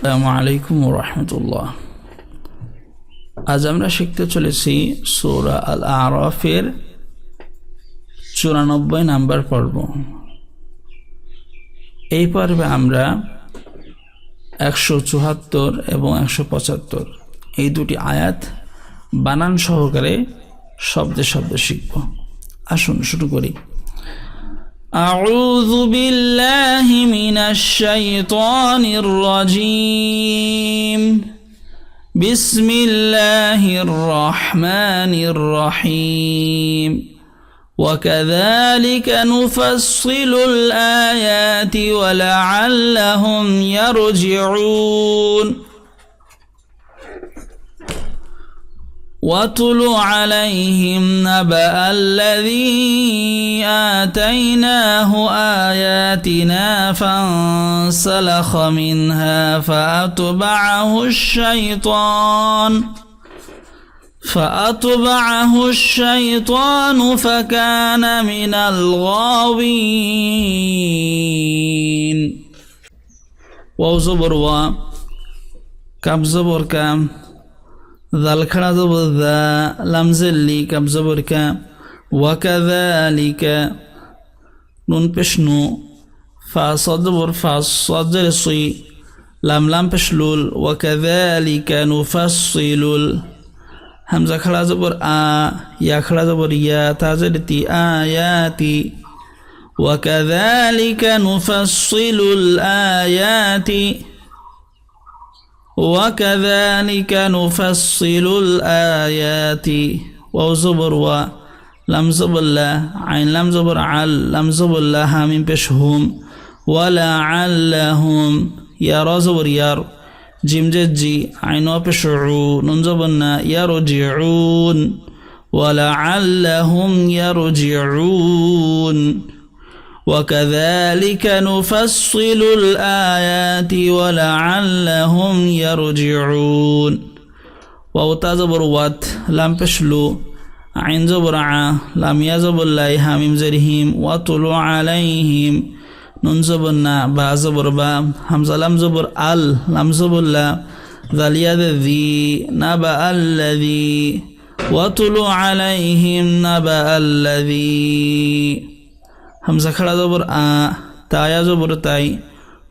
আসসালামু আলাইকুম রহমতুল্লাহ। আজ আমরা শিখতে চলেছি সৌরা আল আরফের চুরানব্বই নাম্বার পর্ব। এই পর্বে আমরা একশো চুয়াত্তর এবং একশো পঁচাত্তর এই দুটি আয়াত বানান সহকারে শব্দে শব্দে শিখব। আসুন শুরু করি। أعوذ بالله من الشيطان الرجيم. بسم الله الرحمن الرحيم. وكذلك نفصل الآيات ولعلهم يرجعون. واتل عليهم نبأ الذي آتيناه آياتنا فانسلخ منها فأتبعه الشيطان فأتبعه الشيطان فكان من الغاوين. وزبر و كب زبر كام ذلخنا زبر ذا لمز اللي كب زبر كا وكذلك نون بشنو فا صدبر فا صدر صي لم لم بشلول وكذلك نفصل همزة خلا آ يا خلا يا تازرتي آياتي وكذلك نفصل الآيات وكذلك نفصل الآيات واو زبر و لم زبر لا عين لم زبر عل لم زبر لا حامين بشهم ولعلهم يا رزبر يار جيم جي عين وبشعو ننزبنا يرجعون ولعلهم يرجعون وكذلك نفصل الآيات ولعلهم يرجعون واو تازبر وات لام بشلو عين زبر ع لام يزبر لا يهامم زرهم وطلو عليهم نون زبر نا با زبر با همزة لام زبر ال لام زبر لا ذلياد ذي نبأ الذي وطلو عليهم نبأ الذي হামজা খাড়া জবর আ, তায়া জবর তাই,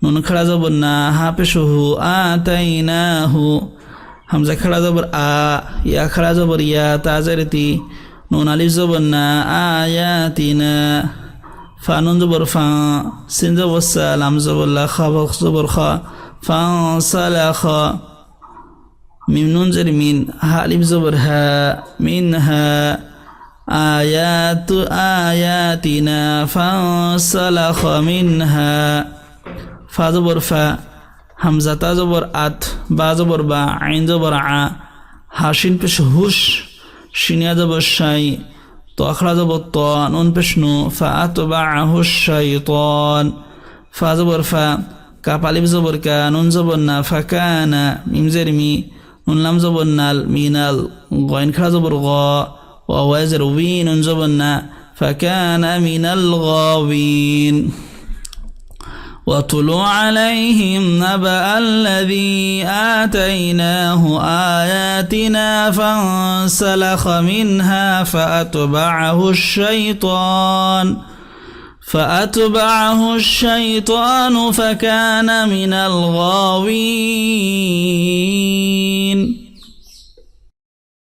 নুন খাড়া জবর না হা পেশহু আ তাই না হু হামজা খাড়া জবর আ, ইয়া খাড়া জবর ইয়া তাজারে তি নুন আলিফ জবর না আয়াতি না ফানুন জবর ফা, সিন জবর সালাম জবর খা বখ জবর খা, ফা সালা খা। মিম, নুন, জের, মিন, হা, আলিফ জবর হা, মিন, হা। آيات آياتنا فانسلخ منها فازبر فا همزة تازبر أت بازبر با عين زبر ع هاشين پش هوش شين زبر شاي تأخرى زبر طان ان پش نو فأتبعه الشيطان فازبر فا كاباليب زبر كا نون زبر نا فكان ميم زرمي نون لام زبر نال مينال غين خرا زبر غا ووزر بين زبنا فكان من الغاوين. وطلوا عليهم نبأ الذي آتيناه آياتنا فانسلخ منها فأتبعه الشيطان. فأتبعه الشيطان فكان من الغاوين.